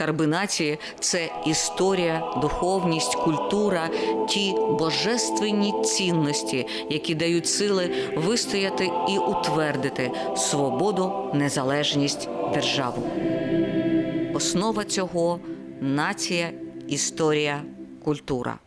Скарби нації це історія, духовність, культура, ті божественні цінності, які дають сили вистояти і утвердити свободу, незалежність, державу. Основа цього нація, історія, культура.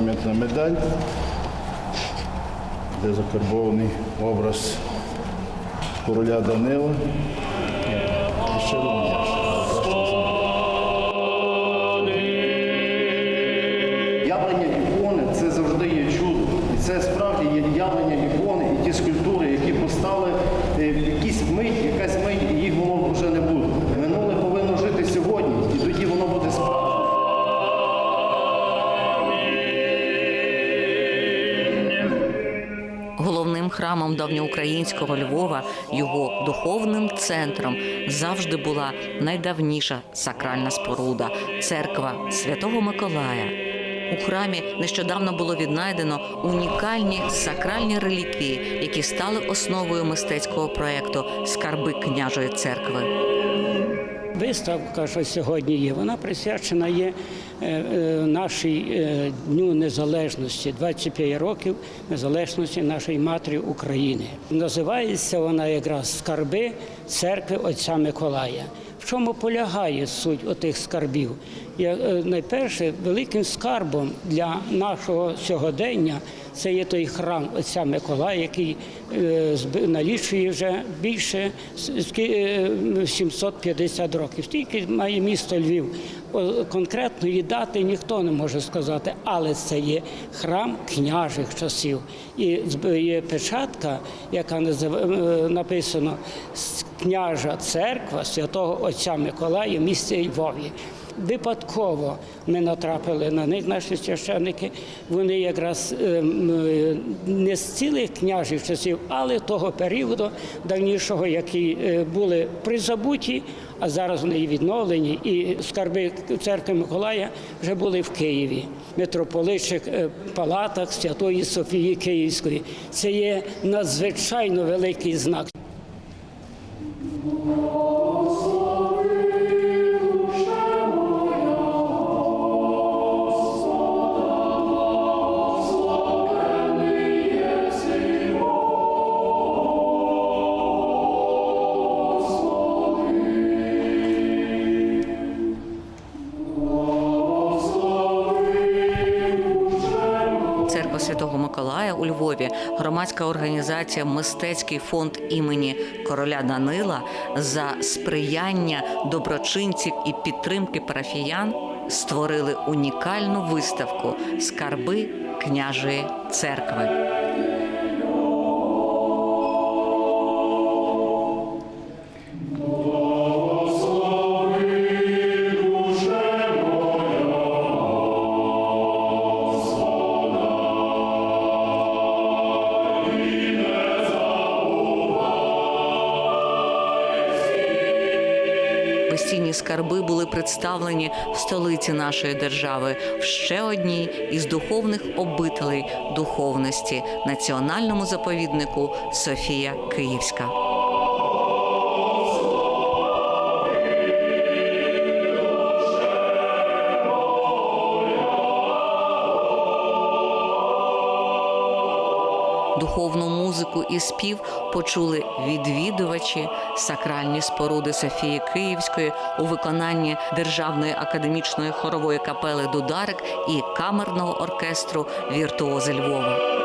Пам'ятна медаль, де закарбований образ короля Данила. Ще. Явлення ікони це завжди є чудо. І це справді храмом давньоукраїнського Львова, його духовним центром завжди була найдавніша сакральна споруда церква Святого Миколая. У храмі нещодавно було віднайдено унікальні сакральні реліквії, які стали основою мистецького проекту Скарби княжої церкви. Виставка, що сьогодні є, вона присвячена є е, е, нашій е, Дню Незалежності, 25 років незалежності нашої матері України. Називається вона якраз Скарби церкви Отця Миколая. В чому полягає суть отих скарбів? Я, найперше, великим скарбом для нашого сьогодення це є той храм Отця Миколая, який е, налічує вже більше с- ски- е, 750 років. Стільки має місто Львів. Конкретної дати ніхто не може сказати, але це є храм княжих часів. І є печатка, яка е, написано княжа церква святого Отця Миколая в місті Львові. Випадково ми натрапили на них, наші священники. Вони якраз ем, е, не з цілих княжих часів, але того періоду давнішого, які е, були призабуті, а зараз вони відновлені. І скарби церкви Миколая вже були в Києві, митрополитчих е, палатах Святої Софії Київської. Це є надзвичайно великий знак. У Львові, громадська організація Мистецький фонд імені короля Данила за сприяння доброчинців і підтримки парафіян створили унікальну виставку Скарби княжої церкви. Представлені в столиці нашої держави в ще одній із духовних обителей духовності національному заповіднику Софія Київська. Духовну музику і спів почули відвідувачі сакральні споруди Софії Київської у виконанні Державної академічної хорової капели Дударик і камерного оркестру Віртуози Львова.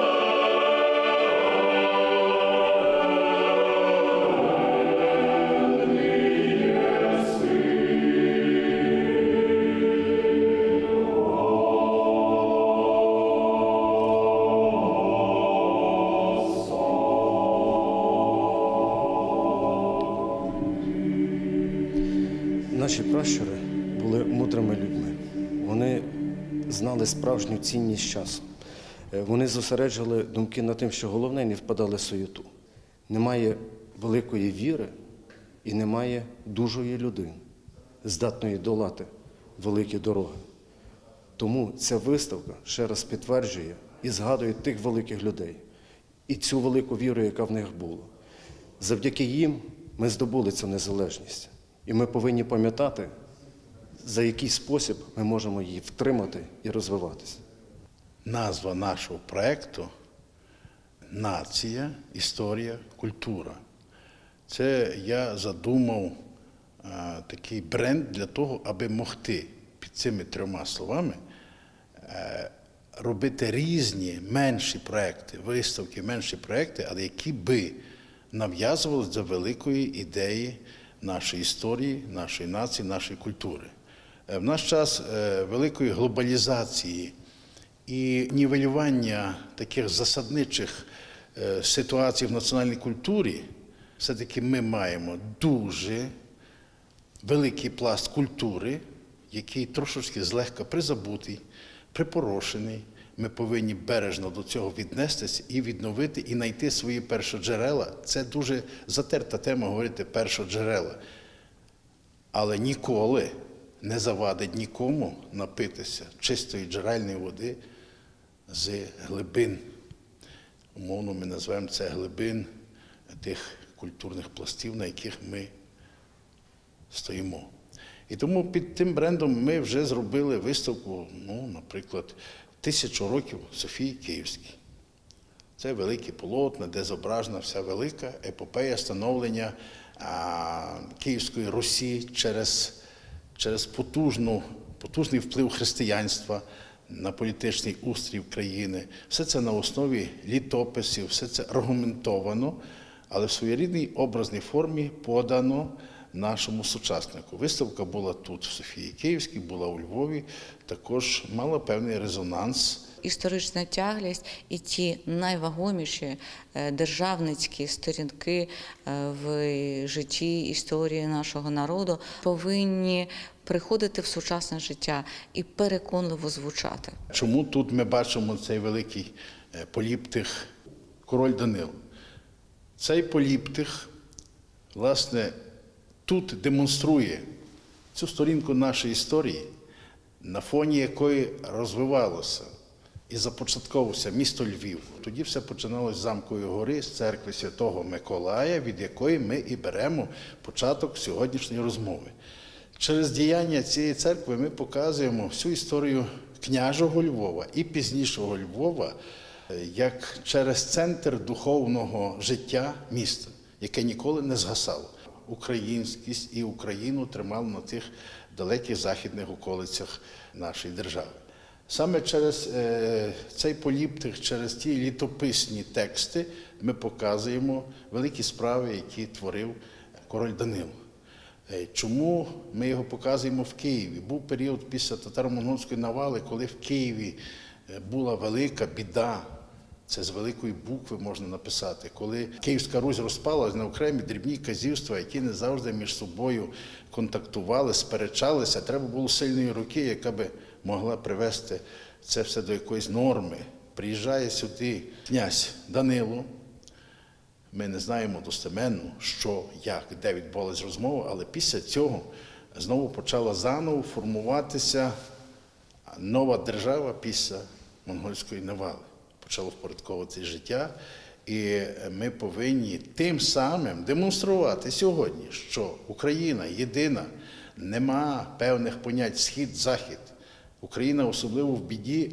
Знали справжню цінність часу. Е, Вони зосереджували думки над тим, що головне не впадали в суєту. Немає великої віри і немає дужої людини, здатної долати великі дороги. Тому ця виставка ще раз підтверджує і згадує тих великих людей і цю велику віру, яка в них була. Завдяки їм ми здобули цю незалежність. І ми повинні пам'ятати, за який спосіб ми можемо її втримати і розвиватися. Назва нашого проєкту Нація, історія, культура. Це я задумав а, такий бренд для того, аби могти під цими трьома словами е, робити різні менші проекти, виставки, менші проекти, але які би нав'язувалися до великої ідеї нашої історії, нашої нації, нашої культури. Е, В наш час е, великої глобалізації і нівелювання таких засадничих е, ситуацій в національній культурі, все-таки ми маємо дуже великий пласт культури, який трошечки злегка призабутий, припорошений. Ми повинні бережно до цього віднестися і відновити, і знайти свої першоджерела. Це дуже затерта тема говорити першоджерела. Але ніколи не завадить нікому напитися чистої джерельної води з глибин. Умовно, ми називаємо це глибин тих культурних пластів, на яких ми стоїмо. І тому під тим брендом ми вже зробили виставку, ну, наприклад, тисячу років Софії Київській. Це велике полотна, де зображена вся велика епопея становлення а, Київської Русі через, через потужну, потужний вплив християнства на політичний устрій країни. Все це на основі літописів, все це аргументовано, але в своєрідній образній формі подано нашому сучаснику. Виставка була тут, в Софії Київській, була у Львові, також мала певний резонанс. Історична тяглість і ті найвагоміші е, державницькі сторінки е, в житті історії нашого народу повинні приходити в сучасне життя і переконливо звучати. Чому тут ми бачимо цей великий е, поліптих король Данил? Цей поліптих, власне, тут демонструє цю сторінку нашої історії, на фоні якої розвивалося і започатковувався місто Львів. Тоді все починалося з замкової гори, з церкви Святого Миколая, від якої ми і беремо початок сьогоднішньої розмови. Через діяння цієї церкви ми показуємо всю історію княжого Львова і пізнішого Львова е, як через центр духовного життя міста, яке ніколи не згасало. Українськість і Україну тримало на тих далеких західних околицях нашої держави. Саме через е, цей поліптих, через ті літописні тексти ми показуємо великі справи, які творив король Данило. Е, Чому ми його показуємо в Києві? Був період після татаро-монгольської навали, коли в Києві е, була велика біда. Це з великої букви можна написати, коли Київська Русь розпалась на окремі дрібні казівства, які не завжди між собою контактували, сперечалися. Треба було сильної руки, яка би могла привести це все до якоїсь норми. Приїжджає сюди князь Данило, ми не знаємо достеменно, що, як, де відбулася розмова, але після цього знову почала заново формуватися нова держава після монгольської навали. Почало впорядковувати життя, і ми повинні тим самим демонструвати сьогодні, що Україна єдина, нема певних понять схід-захід. Україна, особливо в біді,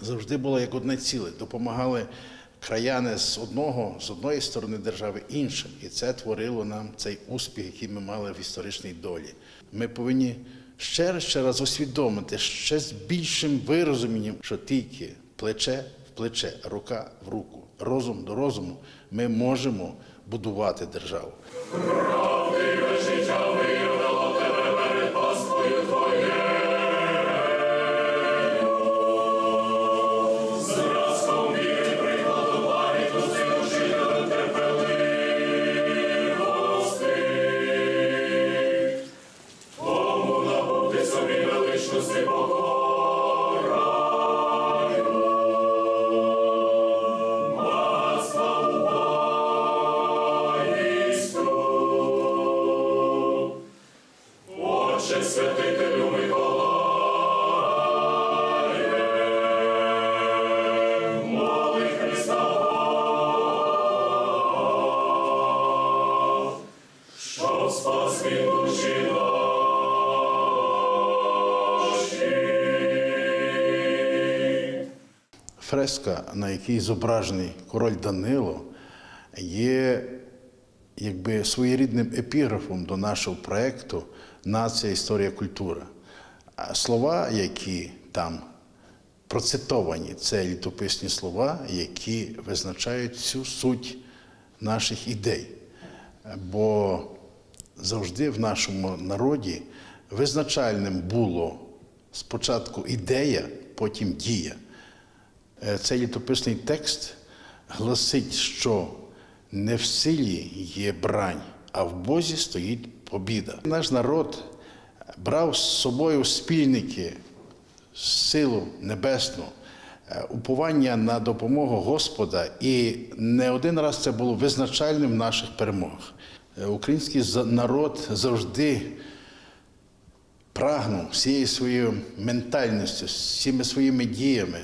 завжди була як одне ціле. Допомагали краяни з одного, з одної сторони держави іншим. І це творило нам цей успіх, який ми мали в історичній долі. Ми повинні ще раз ще раз усвідомити ще з більшим вирозумінням, що тільки плече в плече, рука в руку, розум до розуму ми можемо будувати державу. Фреска, на якій зображений король Данило, є якби своєрідним епіграфом до нашого проєкту Нація, історія, культура. Слова, які там процитовані, це літописні слова, які визначають всю суть наших ідей. Бо завжди в нашому народі визначальним було спочатку ідея, потім дія. Е, Цей літописний текст гласить, що не в силі є брань, а в Бозі стоїть побіда. Наш народ брав з собою спільники, силу небесну, е, уповання на допомогу Господа, і не один раз це було визначальним в наших перемогах. Е, Український народ завжди прагнув всією своєю ментальністю, всіми своїми діями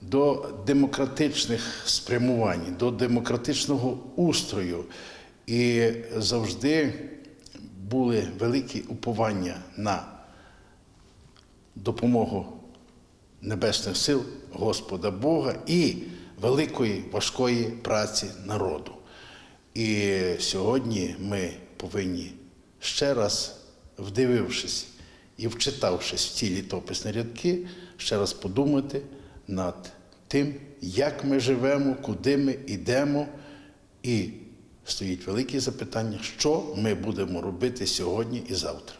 до демократичних спрямувань, до демократичного устрою. І завжди були великі уповання на допомогу небесних сил Господа Бога і великої важкої праці народу. І сьогодні ми повинні ще раз, вдивившись і вчитавшись в ці літописні рядки, ще раз подумати над тим, як ми живемо, куди ми йдемо. І стоїть велике запитання, що ми будемо робити сьогодні і завтра.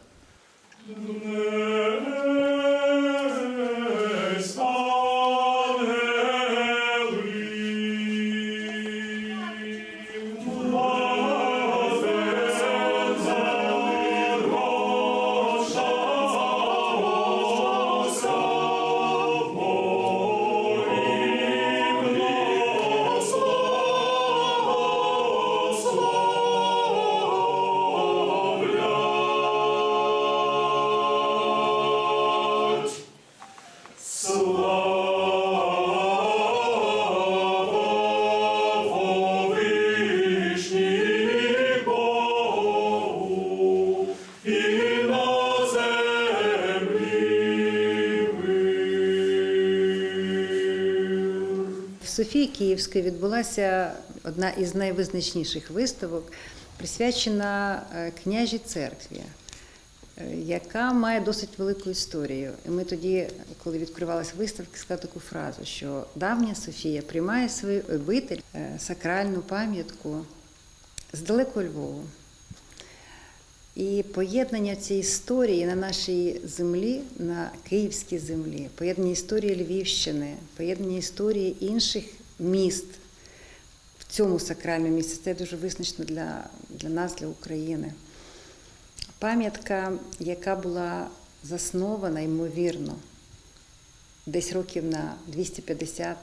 В Київській відбулася одна із найвизначніших виставок, присвячена е, княжій церкві, е, яка має досить велику історію. І ми тоді, коли відкривалася виставка, сказали таку фразу, що давня Софія приймає свою обитель, е, сакральну пам'ятку з далекого Львову. І поєднання цієї історії на нашій землі, на київській землі, поєднання історії Львівщини, поєднання історії інших міст в цьому сакральному місці, це дуже визначно для, для нас, для України. Пам'ятка, яка була заснована, ймовірно, десь років на 250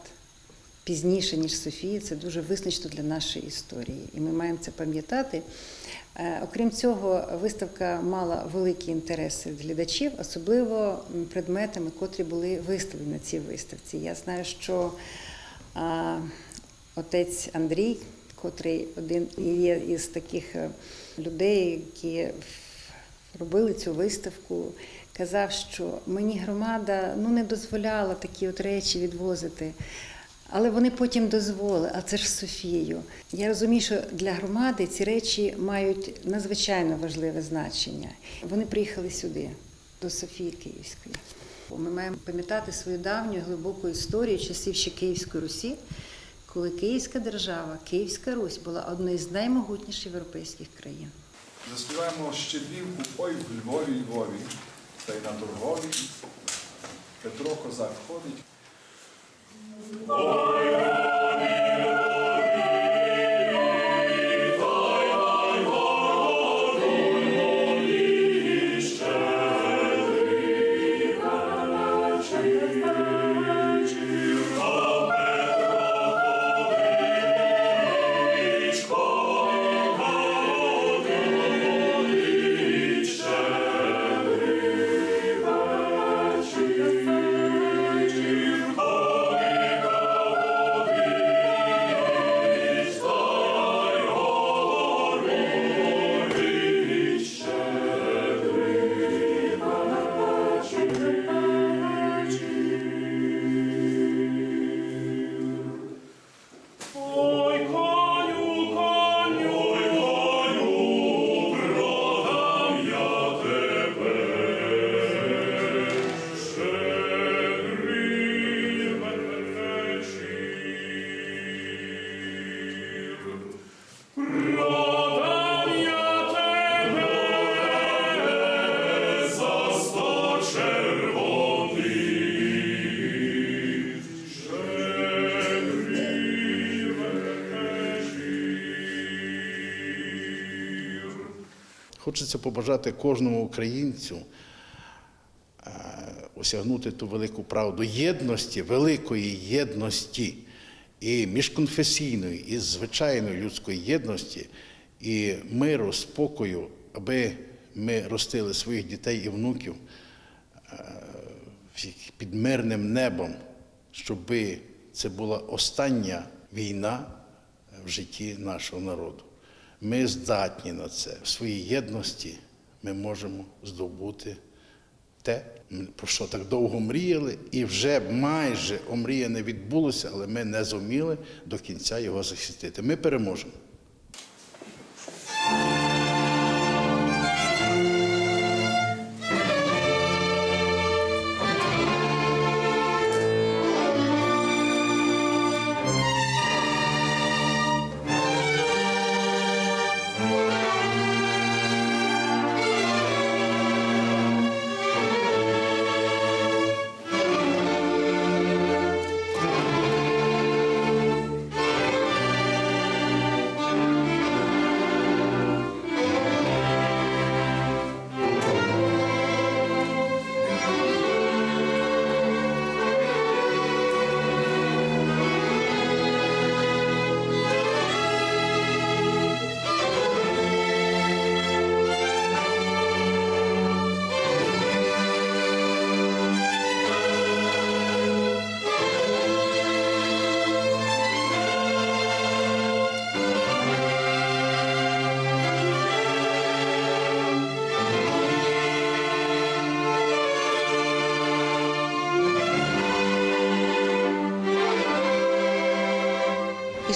пізніше, ніж Софія, це дуже визначно для нашої історії. І ми маємо це пам'ятати. Е, Окрім цього, виставка мала великі інтереси від глядачів, особливо предметами, котрі були виставлені на цій виставці. Я знаю, що а, отець Андрій, котрий один є із таких е, людей, які робили цю виставку, казав, що мені громада ну, не дозволяла такі от речі відвозити. Але вони потім дозволили, а це ж Софію. Я розумію, що для громади ці речі мають надзвичайно важливе значення. Вони приїхали сюди, до Софії Київської. Ми маємо пам'ятати свою давню глибоку історію часів ще Київської Русі, коли Київська держава, Київська Русь була одною з наймогутніших європейських країн. Заспіваємо щедрівку Ой в Львові, Львові, та й на торгові. Петро Козак ходить. Хочеться побажати кожному українцю е, осягнути ту велику правду єдності, великої єдності і міжконфесійної, і звичайної людської єдності, і миру, спокою, аби ми ростили своїх дітей і внуків е, під мирним небом, щоб це була остання війна в житті нашого народу. Ми здатні на це. В своїй єдності ми можемо здобути те, про що так довго мріяли, і вже майже омріяне відбулося, але ми не зуміли до кінця його захистити. Ми переможемо.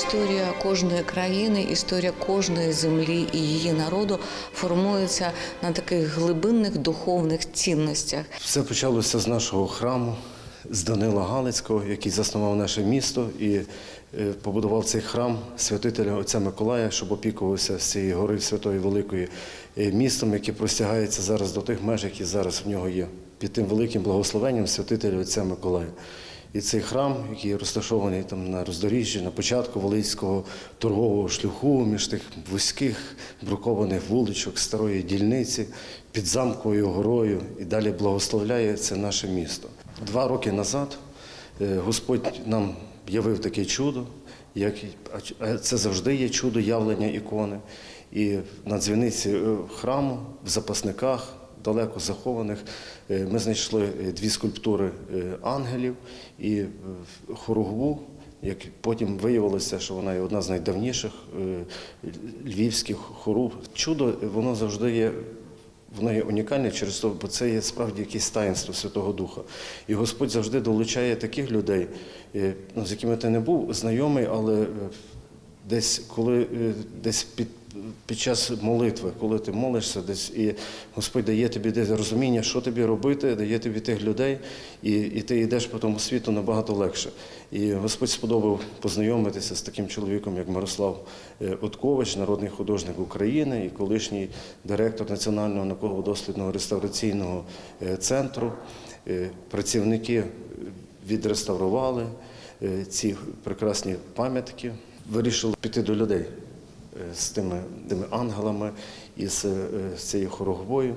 Історія кожної країни, історія кожної землі і її народу формується на таких глибинних духовних цінностях. Все почалося з нашого храму, з Данила Галицького, який заснував наше місто і е, побудував цей храм святителя отця Миколая, щоб опікувався з цієї гори Святої Великої е, містом, яке простягається зараз до тих меж, які зараз в нього є. Під тим великим благословенням святителя отця Миколая. І цей храм, який розташований там на роздоріжжі, на початку Волинського торгового шляху, між тих вузьких брукованих вуличок, старої дільниці, під замковою горою і далі благословляє це наше місто. Два роки назад е, Господь нам явив таке чудо, як це завжди є чудо явлення ікони. І на дзвіниці е, храму в запасниках далеко захованих. Е, Ми знайшли е, дві скульптури е, ангелів і хоругву, як потім виявилося, що вона є одна з найдавніших львівських хоруб. Чудо воно завжди є. Воно є унікальне через те, бо це є справді якесь таїнство Святого Духа. І Господь завжди долучає таких людей, ну, з якими ти не був знайомий, але десь коли десь під, під час молитви, коли ти молишся, десь і Господь дає тобі десь розуміння, що тобі робити, дає тобі тих людей, і, і ти йдеш по тому світу набагато легше. І Господь сподобав познайомитися з таким чоловіком, як Мирослав е, Откович, народний художник України і колишній директор Національного науково-дослідного реставраційного е, центру. Е, Працівники відреставрували ці прекрасні пам'ятки. Вирішили піти до людей з тими, тими ангелами і з, е, з цією хорогвою.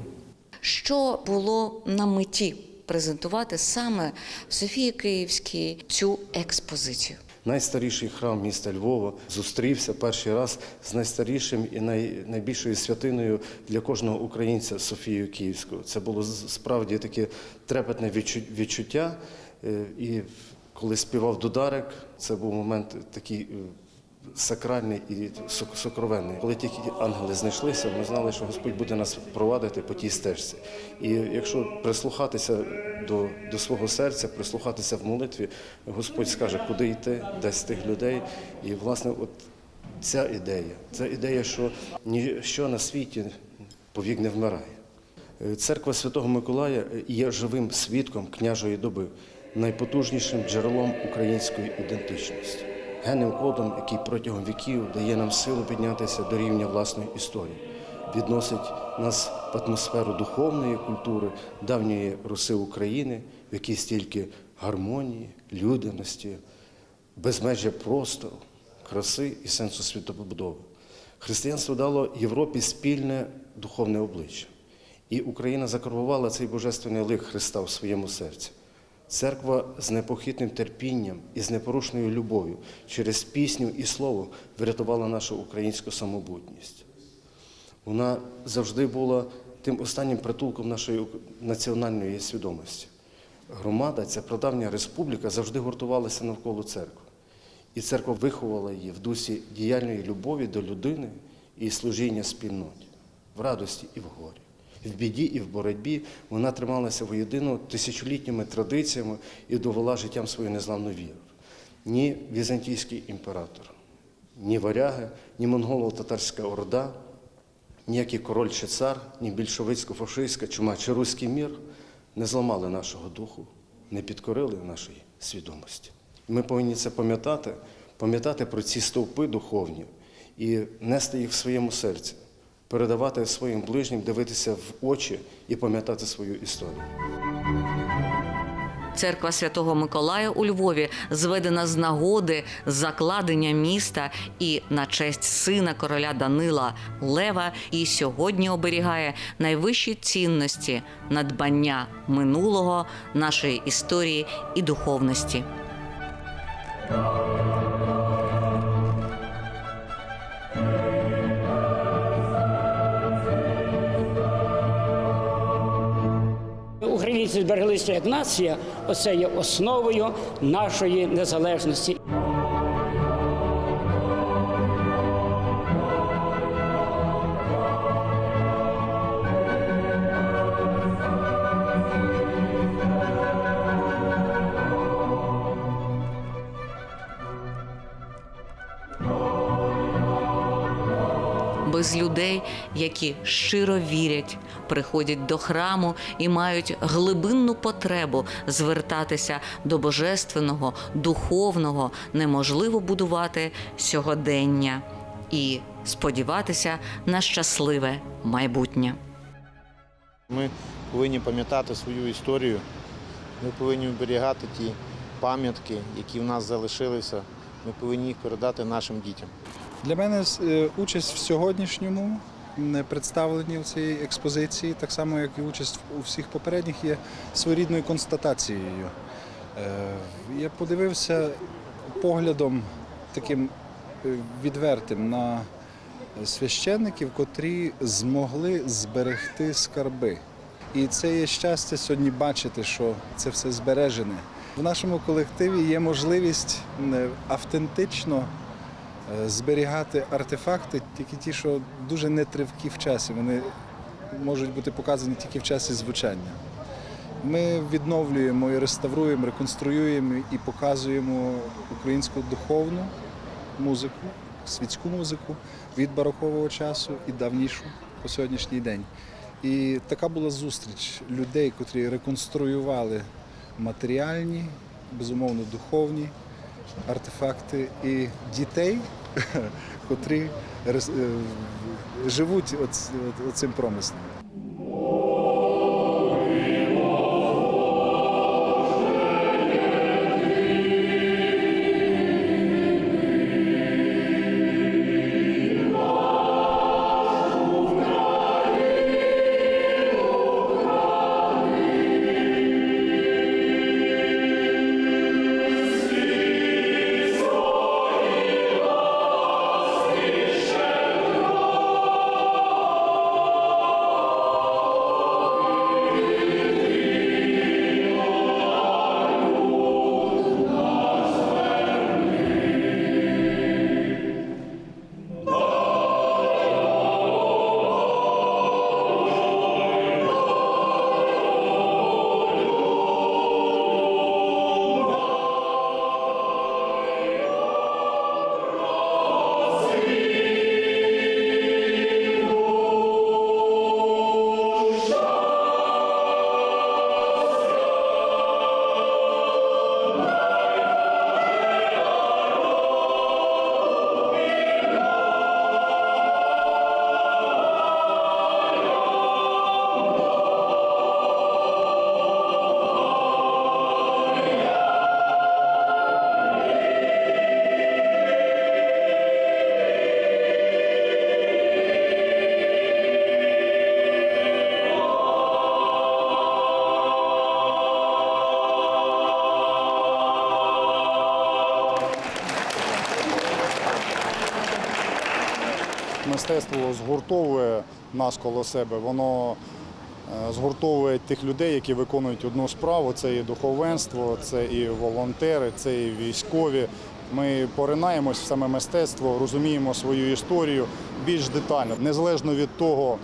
Що було на меті презентувати саме в Софії Київській цю експозицію? Найстаріший храм міста Львова зустрівся перший раз з найстарішим і най, найбільшою святиною для кожного українця Софією Київською. Це було справді таке трепетне відчуття. Е, І коли співав Дударик, це був момент такий е, сакральний і сокровенний. Коли тільки ангели знайшлися, ми знали, що Господь буде нас провадити по тій стежці. І якщо прислухатися до, до свого серця, прислухатися в молитві, Господь скаже, куди йти, дасть тих людей. І, власне, от ця ідея, ця ідея, що ніщо на світі повік не вмирає. Е, Церква Святого Миколая є живим свідком княжої доби, найпотужнішим джерелом української ідентичності, генним кодом, який протягом віків дає нам силу піднятися до рівня власної історії, відносить нас в атмосферу духовної культури давньої Руси України, в якій стільки гармонії, людяності, безмежя простору, краси і сенсу світобудови. Християнство дало Європі спільне духовне обличчя. І Україна закарбувала цей божественний лик Христа в своєму серці. Церква з непохитним терпінням і з непорушною любов'ю через пісню і слово врятувала нашу українську самобутність. Вона завжди була тим останнім притулком нашої національної свідомості. Громада, ця прадавня республіка, завжди гуртувалася навколо церкви. І церква виховала її в дусі діяльної любові до людини і служіння спільноті, в радості і в горі. В біді і в боротьбі вона трималася воєдино тисячолітніми традиціями і довела життям свою незламну віру. Ні візантійський імператор, ні варяги, ні монголо-татарська орда, ніякий король чи цар, ні більшовицько-фашистська чума чи руський мір не зламали нашого духу, не підкорили нашої свідомості. Ми повинні це пам'ятати, пам'ятати про ці стовпи духовні і нести їх в своєму серці, передавати своїм ближнім, дивитися в очі і пам'ятати свою історію. Церква Святого Миколая у Львові зведена з нагоди закладення міста і на честь сина короля Данила Лева і сьогодні оберігає найвищі цінності надбання минулого, нашої історії і духовності. Збереглися як нація, оце є основою нашої незалежності. Без людей, які щиро вірять, приходять до храму і мають глибинну потребу звертатися до божественного, духовного, неможливо будувати сьогодення і сподіватися на щасливе майбутнє. Ми повинні пам'ятати свою історію. Ми повинні оберігати ті пам'ятки, які в нас залишилися. Ми повинні їх передати нашим дітям. Для мене е, участь в сьогоднішньому представленні в цій експозиції, так само як і участь у всіх попередніх, є своєрідною констатацією. Е, Я подивився поглядом таким е, відвертим на священників, котрі змогли зберегти скарби. І це є щастя сьогодні бачити, що це все збережене. В нашому колективі є можливість автентично зберігати артефакти, тільки ті, що дуже нетривкі в часі. Вони можуть бути показані тільки в часі звучання. Ми відновлюємо і реставруємо, реконструюємо і показуємо українську духовну музику, світську музику від барокового часу і давнішу по сьогоднішній день. І така була зустріч людей, котрі реконструювали матеріальні, безумовно, духовні артефакти і дітей, котрі е, живуть оц- оцим промислом. Нас коло себе, воно е, згуртовує тих людей, які виконують одну справу. Це і духовенство, це і волонтери, це і військові. Ми поринаємось в саме мистецтво, розуміємо свою історію більш детально, незалежно від того,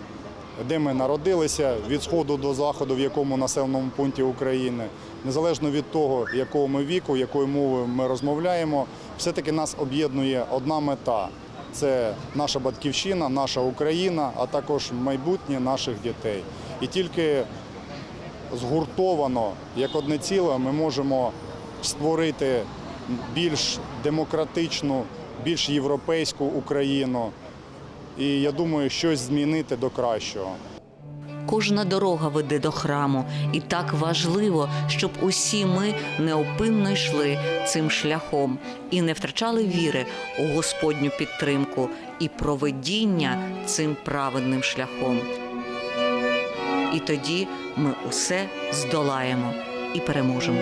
де ми народилися, від сходу до заходу, в якому населеному пункті України, незалежно від того, якого ми віку, якою мовою ми розмовляємо, все-таки нас об'єднує одна мета це наша батьківщина, наша Україна, а також майбутнє наших дітей. І тільки згуртовано як одне ціле ми можемо створити більш демократичну, більш європейську Україну. І я думаю, щось змінити до кращого. Кожна дорога веде до храму, і так важливо, щоб усі ми неопинно йшли цим шляхом і не втрачали віри у Господню підтримку і проведіння цим праведним шляхом. І тоді ми усе здолаємо і переможемо.